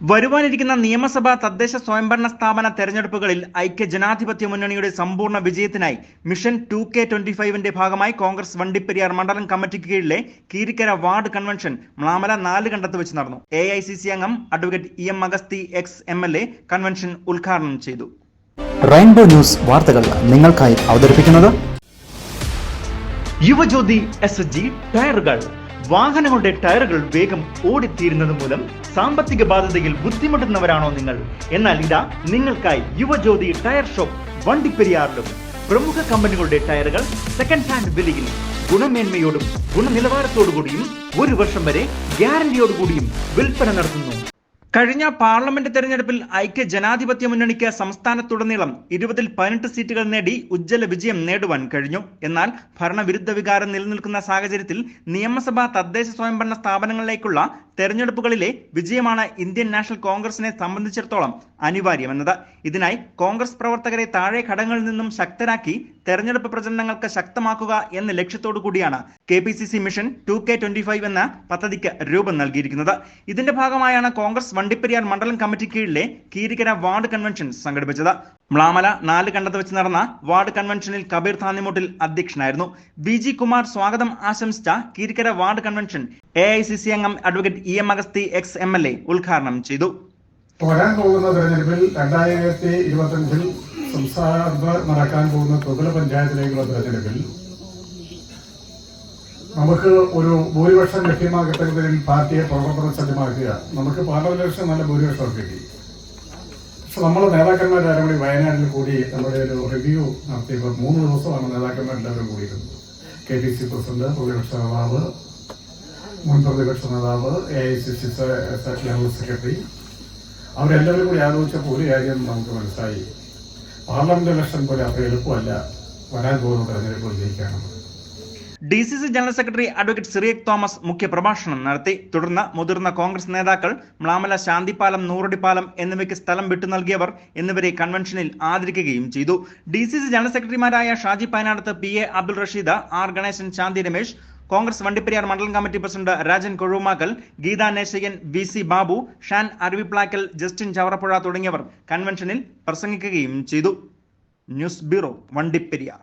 വരുവാനിരിക്കുന്ന നിയമസഭാ തദ്ദേശ സ്വയംഭരണ സ്ഥാപന തെരഞ്ഞെടുപ്പുകളിൽ ഐക്യ ജനാധിപത്യ മുന്നണിയുടെ സമ്പൂർണ വിജയത്തിനായി മിഷൻ ടു കെ ട്വന്റി ഫൈവിന്റെ ഭാഗമായി കോൺഗ്രസ് വണ്ടിപ്പെരിയാർ മണ്ഡലം കമ്മിറ്റിക്ക് കീഴിലെ കീരിക്കര വാർഡ് കൺവെൻഷൻ മ്ലാമല നാല് കണ്ടത്ത് വെച്ച് നടന്നു. എ ഐ സി സി അംഗം advocate E M Augusti ex M L A convention ഉദ്ഘാടനം ചെയ്തു. റെയിൻബോ ന്യൂസ് വാർത്തകൾ നിങ്ങൾക്കായി അവതരിപ്പിക്കുന്നത് യുവജ്യോതി എസ് ജി ടയറുകൾ. വാഹനങ്ങളുടെ ടയറുകൾ വേഗം ഓടിത്തീരുന്നത് മൂലം സാമ്പത്തിക ബാധ്യതയിൽ ബുദ്ധിമുട്ടുന്നവരാണോ നിങ്ങൾ? എന്നാൽ ഇതാ നിങ്ങൾക്കായി യുവജ്യോതി ടയർ ഷോപ്പ് വണ്ടിപ്പെരിയാറിലും പ്രമുഖ കമ്പനികളുടെ ടയറുകൾ സെക്കൻഡ് ഹാൻഡ് വിലയിൽ ഗുണമേന്മയോടും ഗുണനിലവാരത്തോടു കൂടിയും ഒരു വർഷം വരെ ഗ്യാരണ്ടിയോടുകൂടിയും വിൽപ്പന നടത്തുന്നു. കഴിഞ്ഞ പാർലമെന്റ് തെരഞ്ഞെടുപ്പിൽ ഐക്യ ജനാധിപത്യ മുന്നണിക്ക് സംസ്ഥാനത്തുടനീളം ഇരുപതിൽ പതിനെട്ട് സീറ്റുകൾ നേടി ഉജ്ജ്വല വിജയം നേടുവാൻ കഴിഞ്ഞു. എന്നാൽ ഭരണവിരുദ്ധ വികാരം നിലനിൽക്കുന്ന സാഹചര്യത്തിൽ നിയമസഭാ തദ്ദേശ സ്വയംഭരണ സ്ഥാപനങ്ങളിലേക്കുള്ള തെരഞ്ഞെടുപ്പുകളിലെ വിജയമാണ് ഇന്ത്യൻ നാഷണൽ കോൺഗ്രസിനെ സംബന്ധിച്ചിടത്തോളം അനിവാര്യമെന്നത്. ഇതിനായി കോൺഗ്രസ് പ്രവർത്തകരെ താഴെ ഘടകങ്ങളിൽ നിന്നും ശക്തരാക്കി തെരഞ്ഞെടുപ്പ് പ്രചരണങ്ങൾക്ക് ശക്തമാക്കുക എന്ന ലക്ഷ്യത്തോടു കൂടിയാണ് K P C C mission two K twenty five എന്ന പദ്ധതിക്ക് രൂപം നൽകിയിരിക്കുന്നത്. ഇതിന്റെ ഭാഗമായാണ് കോൺഗ്രസ് വണ്ടിപ്പെരിയാർ മണ്ഡലം കമ്മിറ്റി കീഴിലെ കീരിക്കര വാർഡ് കൺവെൻഷൻ സംഘടിപ്പിച്ചത്. മ്ലാമല നാല് കണ്ടത്ത് വെച്ച് നടന്ന വാർഡ് കൺവെൻഷനിൽ കബീർ താന്നിമുട്ടിൽ അധ്യക്ഷനായിരുന്നു. ബി ജി കുമാർ സ്വാഗതം ആശംസിച്ച Keerikkara ward convention A I C C അംഗം advocate E M Augusti ex M L A ഉദ്ഘാടനം ചെയ്തു. വരാൻ പോകുന്ന തെരഞ്ഞെടുപ്പിൽ രണ്ടായിരത്തി സംസ്ഥാനത്ത് നടക്കാൻ പോകുന്ന ത്രിതല പഞ്ചായത്തിലേക്കുള്ള തെരഞ്ഞെടുപ്പിൽ നമുക്ക് ഒരു ഭൂരിപക്ഷം ലഭ്യമാക്കത്തക്കതിൽ പാർട്ടിയെ പ്രവർത്തനം സജ്ജമാക്കുക. നമുക്ക് പാർലമെന്റ് ഇലക്ഷൻ നല്ല ഭൂരിപക്ഷം കിട്ടി. പക്ഷെ നമ്മുടെ നേതാക്കന്മാരെല്ലാവരും കൂടി വയനാട്ടിൽ കൂടി നമ്മുടെ ഒരു റിവ്യൂ നടത്തിയപ്പോൾ മൂന്ന് ദിവസമാണ് നേതാക്കന്മാരെല്ലാവരും കൂടിയിരുന്നത്. കെ പി സി പ്രസിഡന്റ് പ്രതിപക്ഷ നേതാവ് മുൻ പ്രതിപക്ഷ നേതാവ് A I C C general secretary. അവരെല്ലാവരും കൂടി ആലോചിച്ചപ്പോൾ ഒരു കാര്യം നമുക്ക് മനസ്സിലായി. പാർലമെന്റ് ഇലക്ഷൻ പോലെ അത്ര എളുപ്പമല്ല വരാൻ പോകുന്ന തെരഞ്ഞെടുപ്പ് ജയിക്കാനുള്ളത് D C C general secretary advocate Cyriac Thomas മുഖ്യപ്രഭാഷണം നടത്തി. തുടർന്ന് മുതിർന്ന കോൺഗ്രസ് നേതാക്കൾ മ്ലാമല ശാന്തിപാലം നൂറടിപ്പാലം എന്നിവയ്ക്ക് സ്ഥലം വിട്ടു നൽകിയവർ എന്നിവരെ കൺവെൻഷനിൽ ആദരിക്കുകയും ചെയ്തു. ഡി സി സി ജനറൽ സെക്രട്ടറിമാരായ Shaji Payanadath P A Abdul Rasheed R Ganesan Shanthi Ramesh Congress Vandiperiyar മണ്ഡലം committee president Rajan Kozhumakkal Geetha Nesayan V C Babu Shan Aruviplackal Justin Chavarappuzha തുടങ്ങിയവർ കൺവെൻഷനിൽ പ്രസംഗിക്കുകയും ചെയ്തു. News bureau Vandiperiyar.